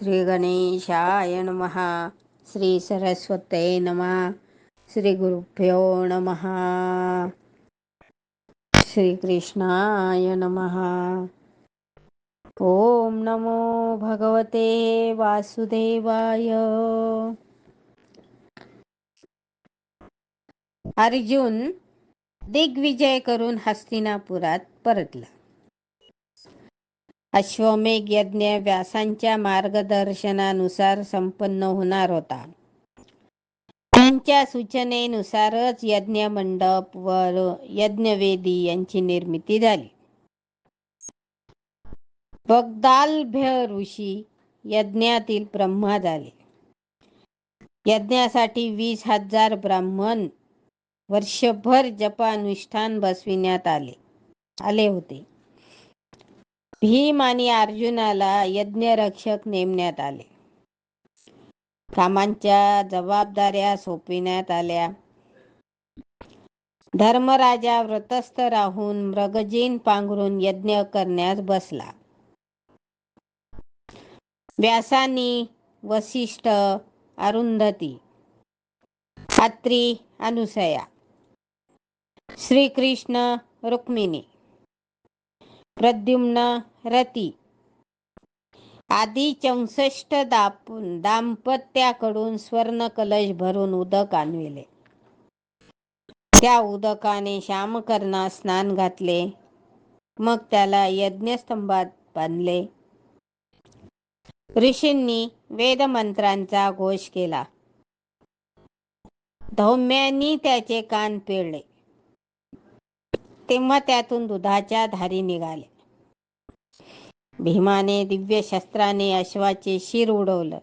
श्री गणेशाय नमः। श्री सरस्वते नमः। श्री गुरुभ्यो श्रीकृष्णाय नमः। ॐ नमो भगवते वासुदेवाय। अर्जुन दिग्विजय करून हस्तिनापुरात परतला। अश्वमेघ यज्ञ व्यासांच्या मार्गदर्शनानुसार संपन्न होणार होता. त्यांच्या सूचनेनुसारच यज्ञ मंडप व यज्ञवेदी यांची निर्मिती झाली. बगदालभ्य ऋषी यज्ञातील ब्रह्मा झाले. यज्ञासाठी वीस हजार ब्राह्मण वर्षभर जपानुष्ठान बसविण्यात आले आले होते. भीम आणि अर्जुनाला यज्ञरक्षक नेमण्यात आले. कामांच्या जबाबदाऱ्या सोपविण्यात आल्या. धर्मराजा व्रतस्थ राहून मृगजीन पांघरून यज्ञ करण्यास बसला. व्यासानी वसिष्ठ अरुंधती अत्री अनुसया श्रीकृष्ण रुक्मिणी प्रद्युम्न रती. आधी चौसष्ट दापून दाम्पत्याकडून स्वर्ण कलश भरून उदक आणविले. त्या उदकाने श्यामकर्णा स्नान घातले. मग त्याला यज्ञस्तंभात बांधले. ऋषींनी वेदमंत्रांचा घोष केला. धौम्यांनी त्याचे कान पिळले तेव्हा त्यातून दुधाच्या धारी निघाले. भीमाने दिव्य शस्त्राने अश्वाचे शिर उडवलं.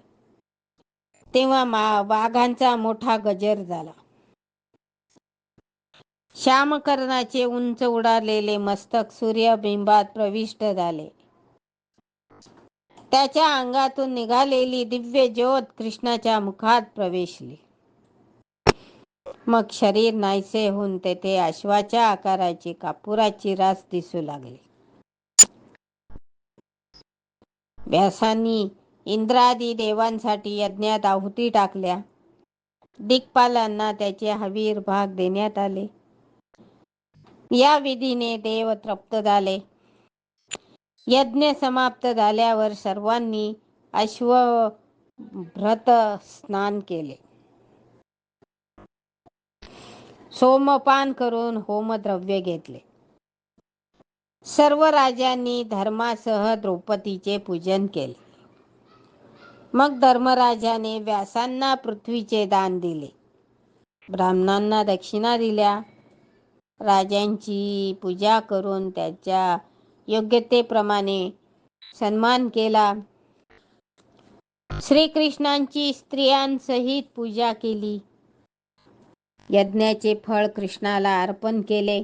तेव्हा मा वाघांचा मोठा गजर झाला. श्यामकर्णाचे उंच उडालेले मस्तक सूर्यबिंबात प्रविष्ट झाले. त्याच्या अंगातून निघालेली दिव्य ज्योत कृष्णाच्या मुखात प्रवेशली. मग शरीर नाहीसे होऊन तेथे अश्वाच्या आकाराची कापुराची रास दिसू लागली. व्यासांनी इंद्रादी देवांसाठी यज्ञात आहुती टाकल्या. दिग्पालांना त्याचे हवीर भाग देण्यात आले. या विधीने देव तृप्त झाले. यज्ञ समाप्त झाल्यावर सर्वांनी अश्वभ्रत स्नान केले. सोमपान करून होमद्रव्य घेतले. सर्व राजांनी धर्मासह द्रौपदीचे पूजन केले. मग धर्मराजाने व्यासांना पृथ्वीचे दान दिले. ब्राह्मणांना दक्षिणा दिल्या. राजांची पूजा करून त्याच्या योग्यतेप्रमाणे सन्मान केला. श्रीकृष्णांची स्त्रियांसहित पूजा केली. यज्ञाचे फळ कृष्णाला अर्पण केले.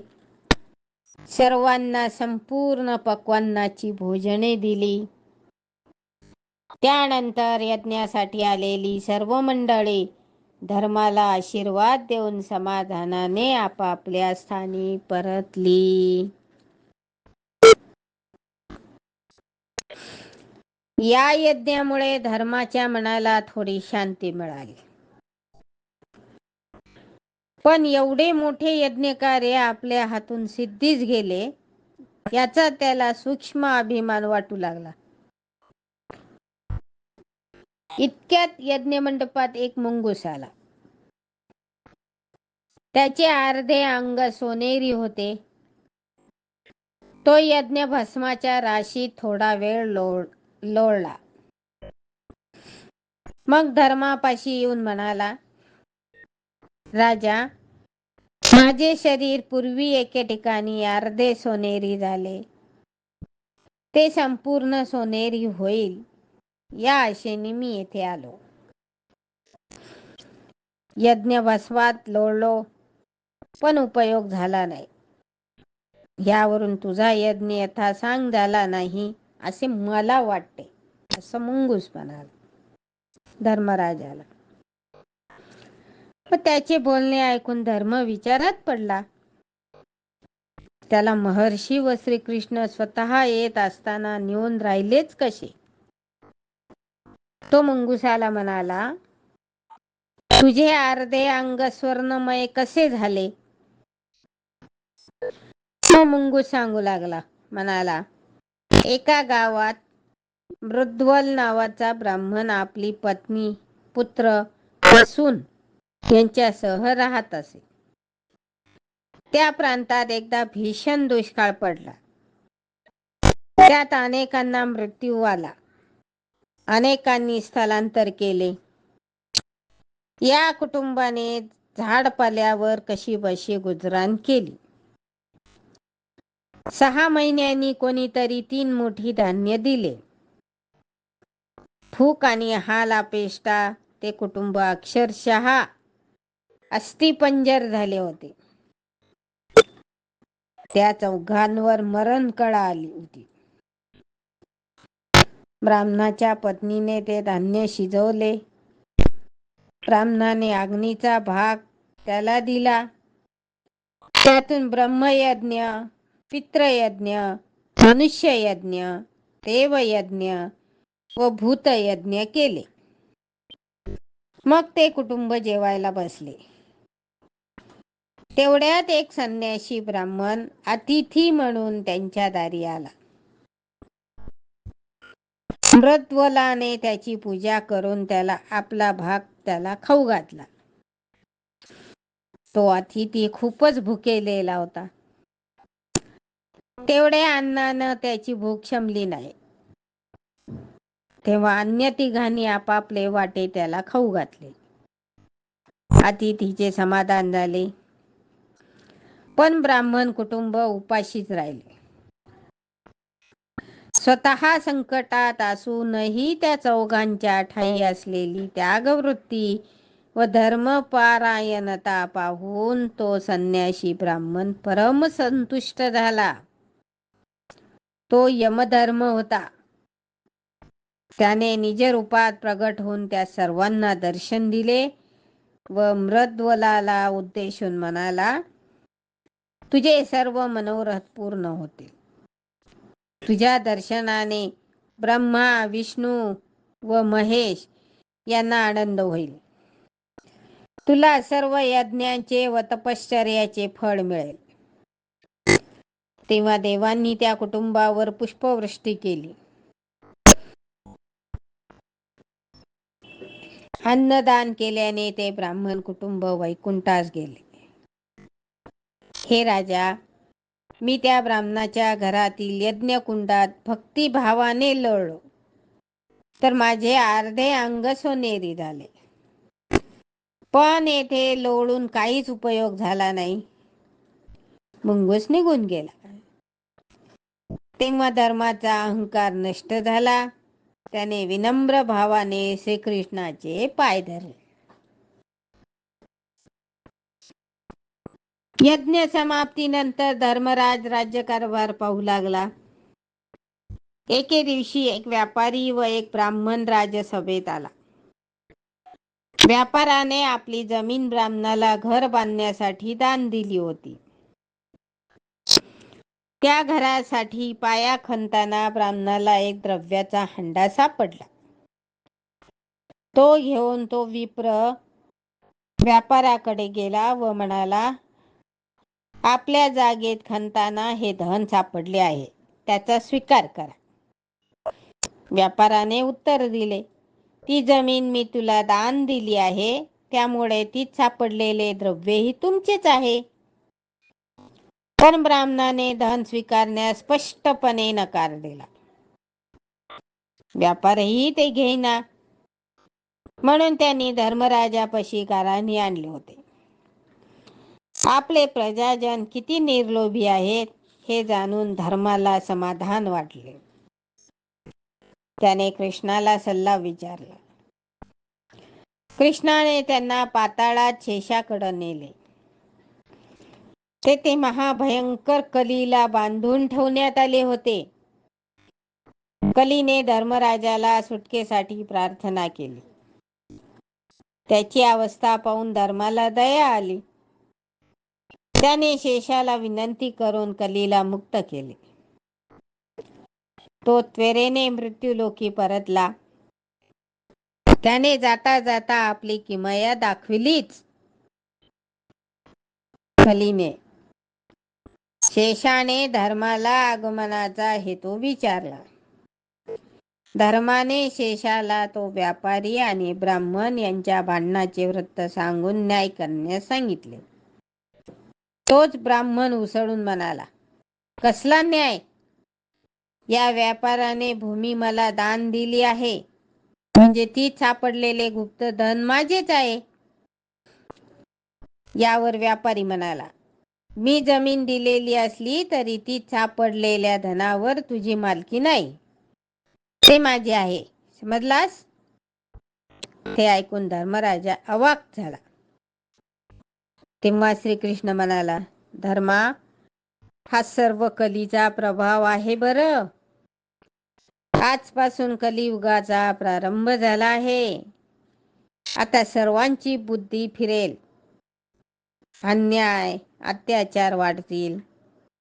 सर्वांना संपूर्ण पक्वांनाची भोजने दिली. त्यानंतर यज्ञासाठी आलेली सर्व मंडळी धर्माला आशीर्वाद देऊन समाधानाने आपापल्या स्थानी परतली. या यज्ञामुळे धर्माच्या मनाला थोडी शांती मिळाली. पण एवढे मोठे यज्ञकार्य आपल्या हातून सिद्धीच गेले याचा त्याला सूक्ष्म अभिमान वाटू लागला. इतक्यात यज्ञ मंडपात एक मुंगूस आला. त्याचे अर्धे अंग सोनेरी होते. तो यज्ञ भस्माच्या राशीत थोडा वेळ लोळ लोळला. मग धर्मापाशी येऊन म्हणाला राजा माझे शरीर पूर्वी एके ठिकाणी अर्धे सोनेरी झाले. ते संपूर्ण सोनेरी होईल या आशेने मी येथे आलो. यज्ञ वसवात लोळलो पण उपयोग झाला नाही. यावरून तुझा यज्ञ यथा सांग झाला नाही असे मला वाटते असं मुंगूस म्हणाल. धर्मराजाला. त्याचे बोलणे ऐकून धर्म विचारात पडला. त्याला महर्षी व श्रीकृष्ण स्वतः येत असताना नेऊन राहिलेच कसे? तो मंगुसाला म्हणाला तुझे अर्धे अंग स्वर्णमय कसे झाले? तो मुंगूस सांगू लागला म्हणाला एका गावात मृद्वल नावाचा ब्राह्मण आपली पत्नी पुत्र व सून यांच्यासह राहत असे. त्या प्रांतात एकदा भीषण दुष्काळ पडला. त्यात अनेकांना मृत्यू आला. अनेकांनी स्थलांतर केले. या कुटुंबाने झाडपाल्यावर कशी बशी गुजराण केली? सहा महिन्यांनी कोणीतरी तीन मुठी धान्य दिले. फूक आणि हाल अपेष्टा ते कुटुंब अक्षरशः अस्थिपंजर झाले होते. त्या चौघांवर मरण कळा आली होती. ब्राह्मणाच्या पत्नीने ते धान्य शिजवले. ब्राह्मणाने अग्नीचा भाग त्याला दिला. त्यातून ब्रह्मयज्ञ पित्रयज्ञ मनुष्ययज्ञ देवयज्ञ व भूतयज्ञ केले. मग ते कुटुंब जेवायला बसले. तेवढ्यात एक संन्याशी ब्राह्मण अतिथी म्हणून त्यांच्या दारी आला. मृद्वलाने त्याची पूजा करून त्याला आपला भाग त्याला खाऊ घातला. तो अतिथी खूपच भुकेलेला होता. तेवढ्या अन्नानं त्याची भूक शमली नाही. तेव्हा अन्य तिघांनी आपापले वाटे त्याला खाऊ घातले. अतिथीचे समाधान झाले. पण ब्राह्मण कुटुंब उपाशीच राहिले. स्वतः संकटात असूनही त्या चौघांच्या ठाई असलेली त्यागवृत्ती व धर्मपारायणता पाहून तो संन्याशी ब्राह्मण परम संतुष्ट झाला. तो यमधर्म होता. त्याने निज रूपात प्रगट होऊन त्या सर्वांना दर्शन दिले व मृद्वलाला उद्देशून म्हणाला तुझे सर्व मनोरथ पूर्ण होते तुझ्या दर्शनाने ब्रह्मा विष्णू व महेश यांना आनंद होईल. तुला सर्व यज्ञांचे व तपश्चर्याचे फळ मिळेल. तेव्हा देवांनी त्या कुटुंबावर पुष्पवृष्टी केली. अन्नदान केल्याने ते ब्राह्मण कुटुंब वैकुंठास गेले. हे राजा मी त्या ब्राह्मणाच्या घरातील यज्ञकुंडात भक्तिभावाने लढलो. तर माझे अर्धे अंग सोनेरी झाले. पण येथे लोळून काहीच उपयोग झाला नाही. मुंगूस निघून गेला. तेव्हा धर्माचा अहंकार नष्ट झाला. त्याने विनम्र भावाने श्रीकृष्णाचे पाय धरले. यज्ञ समाप्तीनंतर धर्मराज राज्यकारभार पाहू लागला. एके दिवशी एक व्यापारी व एक ब्राह्मण राजसभेत आला. व्यापाराने आपली जमीन ब्राह्मणाला घर बांधण्यासाठी दान दिली होती. त्या घरासाठी पाया खणताना ब्राह्मणाला एक द्रव्याचा हंडा सापडला. तो घेऊन तो विप्र व्यापाराकडे गेला व म्हणाला आपल्या जागेत खणताना हे धन सापडले आहे त्याचा स्वीकार करा. व्यापाराने उत्तर दिले ती जमीन मी तुला दान दिली आहे त्यामुळे तीच सापडलेले द्रव्यही तुमचेच आहे. पण ब्राह्मणाने धन स्वीकारण्यास स्पष्टपणे नकार दिला. व्यापारही ते घेईना. म्हणून त्यांनी धर्मराजापाशी कारांनी आणले होते. आपले प्रजाजन किती निर्लोभी आहेत हे जाणून धर्माला समाधान वाटले. त्याने कृष्णाला सल्ला विचारला. कृष्णाने त्यांना पाताळात शेषाकडे नेले. तेथे महाभयंकर कलीला बांधून ठेवण्यात आले होते. कलीने धर्मराजाला सुटकेसाठी प्रार्थना केली. त्याची अवस्था पाहून धर्माला दया आली. त्याने शेषाला विनंती करून कलीला मुक्त केले. तो त्वेरेने मृत्यूलोकी परतला. त्याने जाता जाता आपली किमया दाखविलीच. कलीने शेषाने धर्माला आगमनाचा हेतू विचारला. धर्माने शेषाला तो व्यापारी आणि ब्राह्मण यांच्या भांडणाचे वृत्त सांगून न्याय करण्यास सांगितले. तोच ब्राह्मण उसळून म्हणाला कसला न्याय? या व्यापाराने भूमी मला दान दिली आहे. म्हणजे ती सापडलेले गुप्त धन माझेच आहे. यावर व्यापारी म्हणाला मी जमीन दिलेली असली तरी ती सापडलेल्या धनावर तुझी मालकी नाही. ते माझे आहे. समजलास? ते ऐकून धर्मराजा अवाक झाला. तेव्हा श्रीकृष्ण म्हणाला धर्मा हा सर्व कलीचा प्रभाव आहे बर. आजपासून कलियुगाचा प्रारंभ झाला आहे. आता सर्वांची बुद्धी फिरेल. अन्याय अत्याचार वाढतील.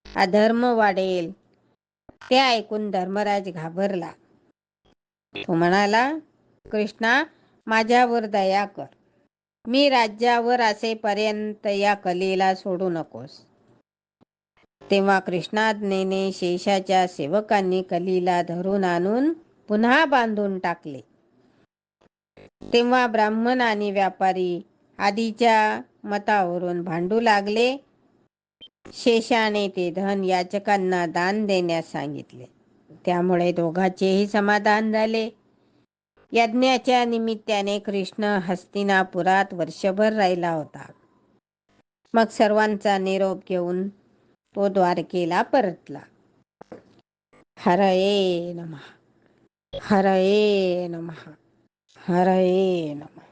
अधर्म वाढेल. ते ऐकून धर्मराज घाबरला. तो म्हणाला कृष्णा माझ्यावर दया कर. मी राज्यावर असेपर्यंत या कलेला सोडू नकोस. तेव्हा कृष्णाज्ञेने शेषाच्या सेवकांनी कलीला धरून आणून पुन्हा बांधून टाकले. तेव्हा ब्राह्मण आणि व्यापारी आधीच्या मतावरून भांडू लागले. शेषाने ते धन याचकांना दान देण्यास सांगितले. त्यामुळे दोघांचेही समाधान झाले. यज्ञाच्या निमित्ताने कृष्ण हस्तिनापुरात वर्षभर राहिला होता. मग सर्वांचा निरोप घेऊन तो द्वारकेला परतला. हरये नमः. हरये नमः. हरये नमः.